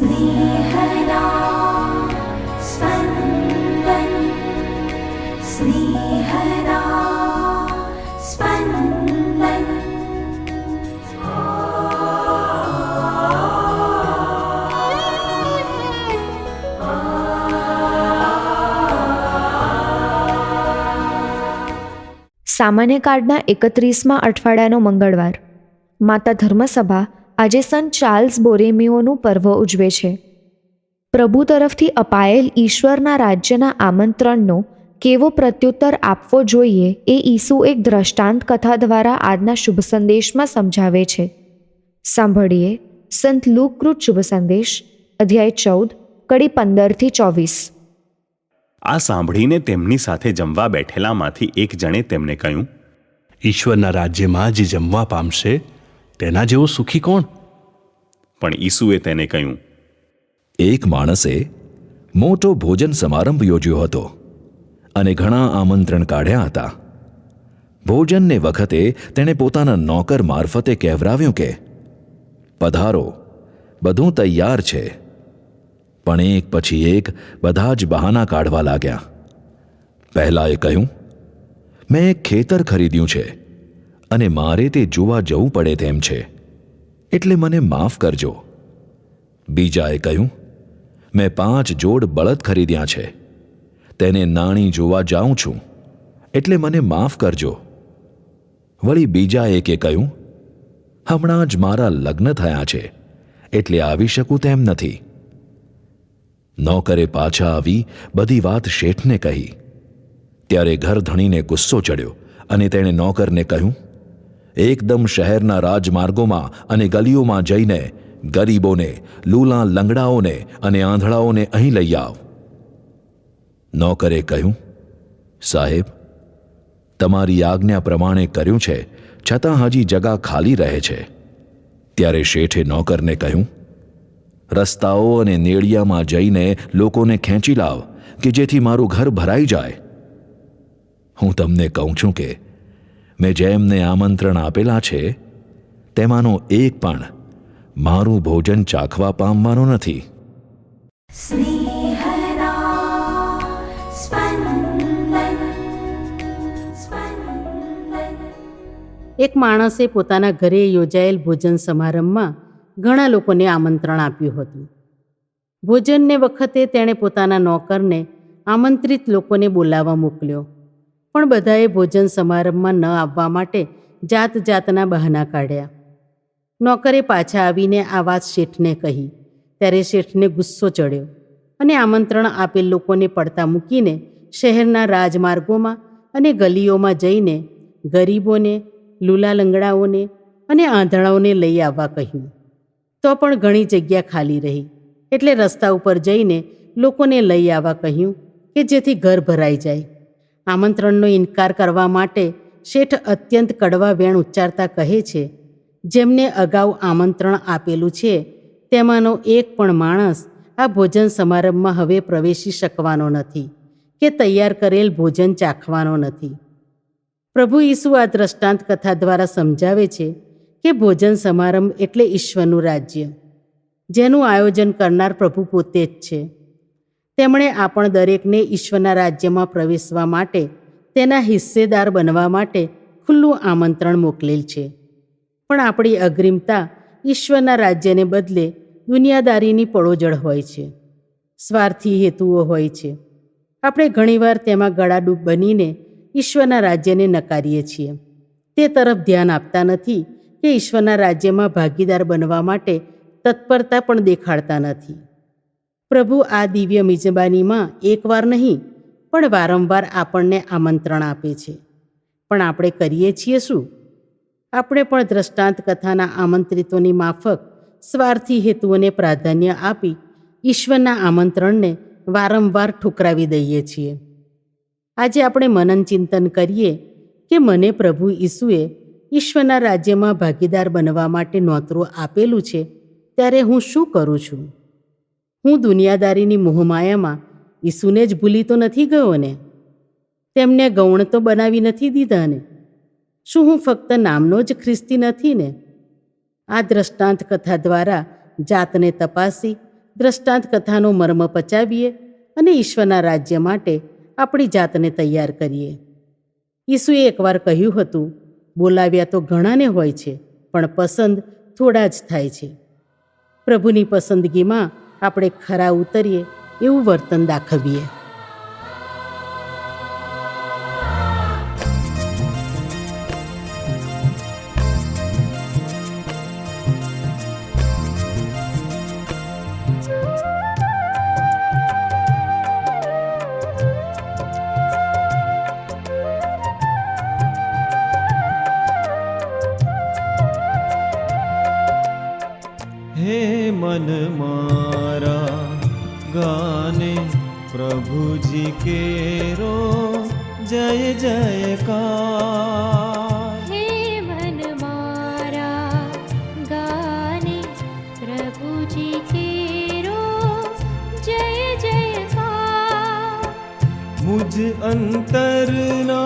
स्नेहदा स्पन्दन् स्नेहदा स्पन्दन् સામાન્ય કાર્ડના એકત્રીસમાં અઠવાડિયાનો મંગળવાર માતા ધર્મસભા આજે સંત ચાર્લ્સ બોરેમિયોનું પર્વ ઉજવે છે. પ્રભુ તરફથી અપાયેલ ઈશ્વરના રાજ્યના આમંત્રણનો કેવો પ્રત્યુત્તર આપવો જોઈએ એ ઈસુ એક દ્રષ્ટાંત કથા દ્વારા આજના શુભ સંદેશમાં સમજાવે છે. સાંભળીએ સંત લુકૃત શુભ સંદેશ અધ્યાય ચૌદ કડી પંદરથી ચોવીસ. આ સાંભળીને તેમની સાથે જમવા બેઠેલામાંથી એક જણે તેમને કહ્યું ઈશ્વરના રાજ્યમાં જે જમવા પામશે તેના જેવો સુખી કોણ? પણ ઈસુએ તેને કહ્યું એક માણસે મોટો ભોજન સમારંભ યોજ્યો હતો અને ઘણા આમંત્રણ કાઢ્યા હતા. ભોજનને વખતે તેણે પોતાના નોકર મારફતે કહેવરાવ્યું કે પધારો બધું તૈયાર છે. પણ એક પછી એક બધા જ બહાના કાઢવા લાગ્યા. પહેલાએ કહ્યું મેં એક ખેતર ખરીદ્યું છે. અને મારે તે જોવા જવું પડે તેમ છે. એટલે મને માફ કરજો. બીજાએ કહ્યું, મેં પાંચ જોડ બળદ ખરીદ્યા છે. તેને નાણી જોવા જાઉં છું. એટલે મને માફ કરજો. વળી બીજા એકે કહ્યું, હમણાં જ મારા લગ્ન થયા છે, એટલે આવી શકું તેમ નથી. નોકરે પાછા આવી બધી વાત શેઠને કહી. ત્યારે ઘર ધણીને ગુસ્સો ચડ્યો અને તેણે નોકરને કહ્યું એકદમ શહેરના રાજમાર્ગોમાં અને ગલીઓમાં જઈને ગરીબોને, લૂલા લંગડાઓને અને આંધળાઓને અહીં લઈ આવ. નોકરે કહ્યું, સાહેબ, તમારી આજ્ઞા પ્રમાણે કર્યું છે, છતાં હજી જગા ખાલી રહે છે. ત્યારે શેઠે નોકરને કહ્યું, રસ્તાઓ અને નેળિયામાં જઈને લોકોને ખેંચી લાવ, કે જેથી મારું ઘર ભરાઈ જાય. હું તમને કહું છું કે મેં જેમને આમંત્રણ આપેલા છે તેમાંનો એક પણ મારું ભોજન ચાખવા પામવાનો નથી. એક માણસે પોતાના ઘરે યોજાયેલ ભોજન સમારંભમાં ઘણા લોકોને આમંત્રણ આપ્યું હતું. ભોજનને વખતે તેણે પોતાના નોકરને આમંત્રિત લોકોને બોલાવવા મોકલ્યો. પણ બધાએ ભોજન સમારંભમાં ન આવવા માટે જાત જાતના બહાના કાઢ્યા. નોકરે પાછા આવીને આ વાત શેઠને કહી. ત્યારે શેઠને ગુસ્સો ચડ્યો અને આમંત્રણ આપેલ લોકોને પડતા મૂકીને શહેરના રાજમાર્ગોમાં અને ગલીઓમાં જઈને ગરીબોને લૂલા લંગડાઓને અને આંધળાઓને લઈ આવવા કહ્યું. તો પણ ઘણી જગ્યા ખાલી રહી. એટલે રસ્તા ઉપર જઈને લોકોને લઈ આવવા કહ્યું કે જેથી ઘર ભરાઈ જાય. આમંત્રણનો ઇનકાર કરવા માટે શેઠ અત્યંત કડવા વેણ ઉચ્ચારતા કહે છે, જેમને અગાઉ આમંત્રણ આપેલું છે, તેમાંનો એક પણ માણસ આ ભોજન સમારંભમાં હવે પ્રવેશી શકવાનો નથી કે તૈયાર કરેલ ભોજન ચાખવાનો નથી. પ્રભુ ઈસુ આ દ્રષ્ટાંત કથા દ્વારા સમજાવે છે કે ભોજન સમારંભ એટલે ઈશ્વરનું રાજ્ય, જેનું આયોજન કરનાર પ્રભુ પોતે જ છે. તેમણે આપણ દરેકને ઈશ્વરના રાજ્યમાં પ્રવેશવા માટે, તેના હિસ્સેદાર બનવા માટે ખુલ્લું આમંત્રણ મોકલેલ છે. પણ આપણી અગ્રિમતા ઈશ્વરના રાજ્યને બદલે દુનિયાદારીની પળોજળ હોય છે. સ્વાર્થી હેતુઓ હોય છે. આપણે ઘણીવાર તેમાં ગળાડૂબ બનીને ઈશ્વરના રાજ્યને નકારીએ છીએ. તે તરફ ધ્યાન આપતા નથી કે ઈશ્વરના રાજ્યમાં ભાગીદાર બનવા માટે તત્પરતા પણ દેખાડતા નથી. પ્રભુ આ દિવ્ય મિજબાનીમાં એકવાર નહીં, પણ વારંવાર આપણને આમંત્રણ આપે છે. પણ આપણે કરીએ છીએ શું? આપણે પણ દ્રષ્ટાંત કથાના આમંત્રિતોની માફક, સ્વાર્થી હેતુઓને પ્રાધાન્ય આપી ઈશ્વરના આમંત્રણને વારંવાર ઠુકરાવી દઈએ છીએ. આજે આપણે મનન ચિંતન કરીએ કે મને પ્રભુ ઈસુએ ઈશ્વરના રાજ્યમાં ભાગીદાર બનવા માટે નોતરું આપેલું છે, ત્યારે હું શું કરું છું? હું દુનિયાદારીની મોહમાયામાં ઈસુને જ ભૂલી તો નથી ગયો ને તેમને ગૌણ તો બનાવી નથી દીધા ને શું હું ફક્ત નામનો જ ખ્રિસ્તી નથી ને આ દ્રષ્ટાંત કથા દ્વારા જાતને તપાસી, દ્રષ્ટાંત કથાનો મર્મ પચાવીએ અને ઈશ્વરના રાજ્ય માટે આપણી જાતને તૈયાર કરીએ. ઈસુએ એકવાર કહ્યું હતું, બોલાવ્યા તો ઘણાને હોય છે, પણ પસંદ થોડા જ થાય છે. પ્રભુની પસંદગીમાં આપણે ખરા ઉતરીએ એવું વર્તન દાખવીએ. પ્રભુજી કેરો જય જયકાર હે મન મારા ગાને પ્રભુજી કેરો જય જયકાર મુજ અંતરના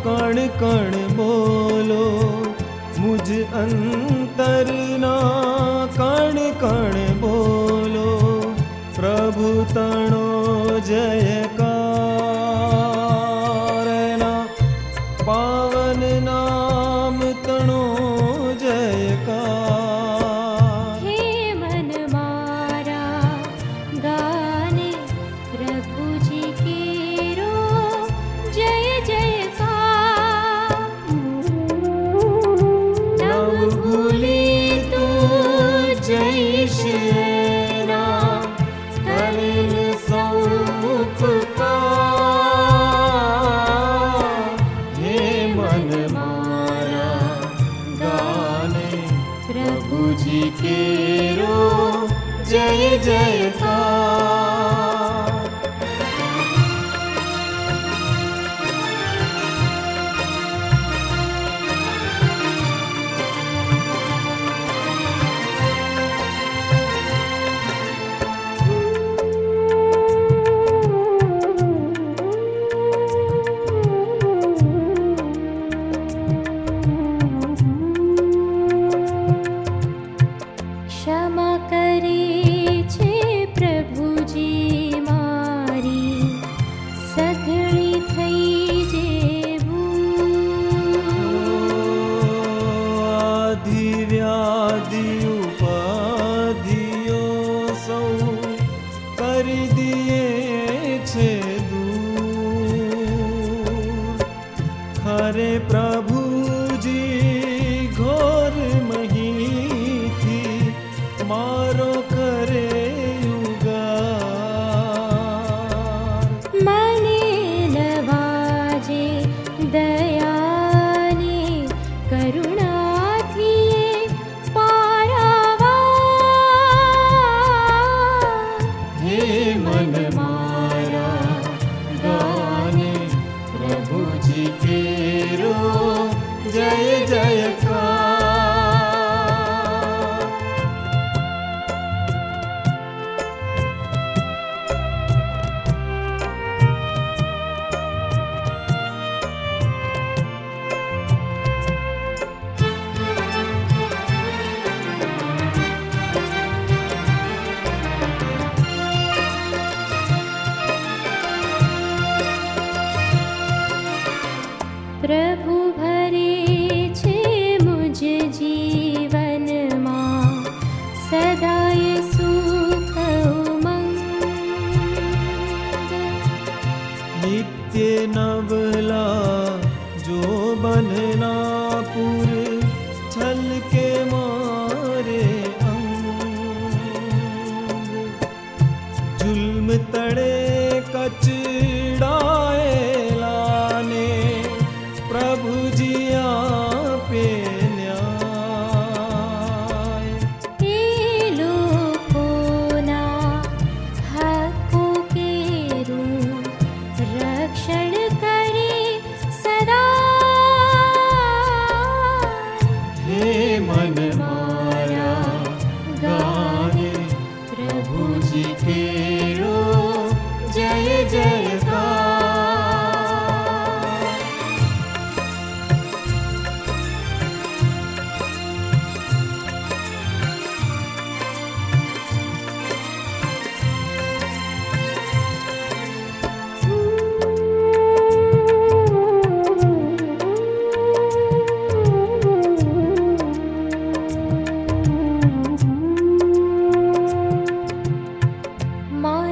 કણ કણ બોલો મુજ અંતરના કણ કણ બોલો પ્રભુ તણો hocaya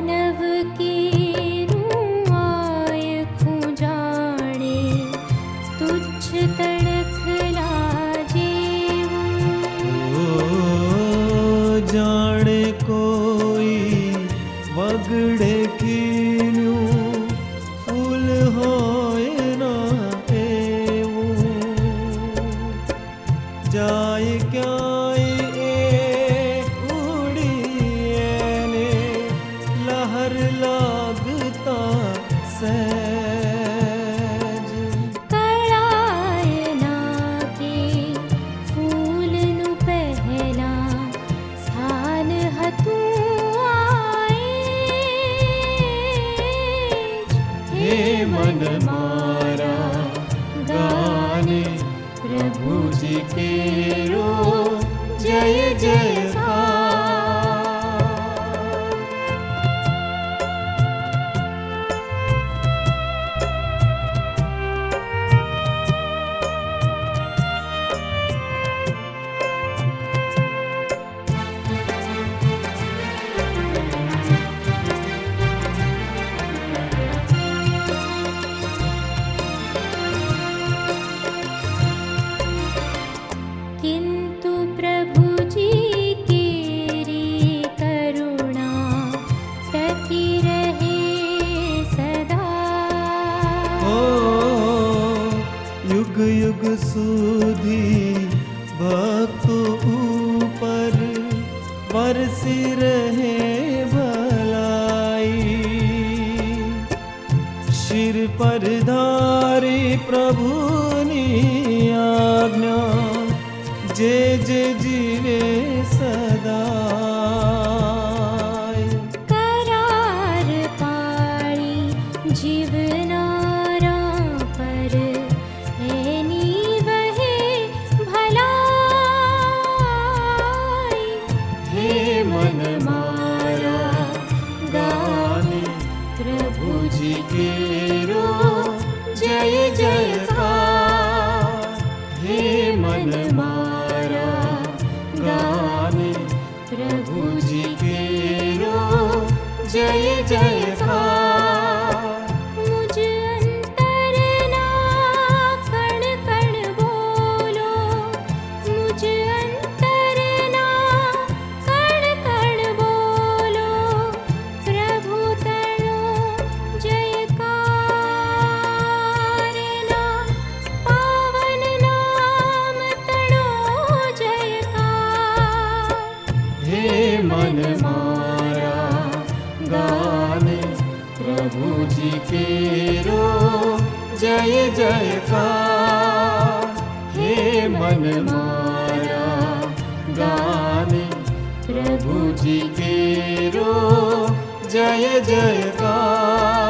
मानव की મને પ્રભુજી કેરો જય જય રહે ભલાઈ શિર પર ધારી પ્રભુની આજ્ઞા જે प्रभुजी केरो जय जयकार हे मन मारा गाने प्रभुजी केरो जय जयकार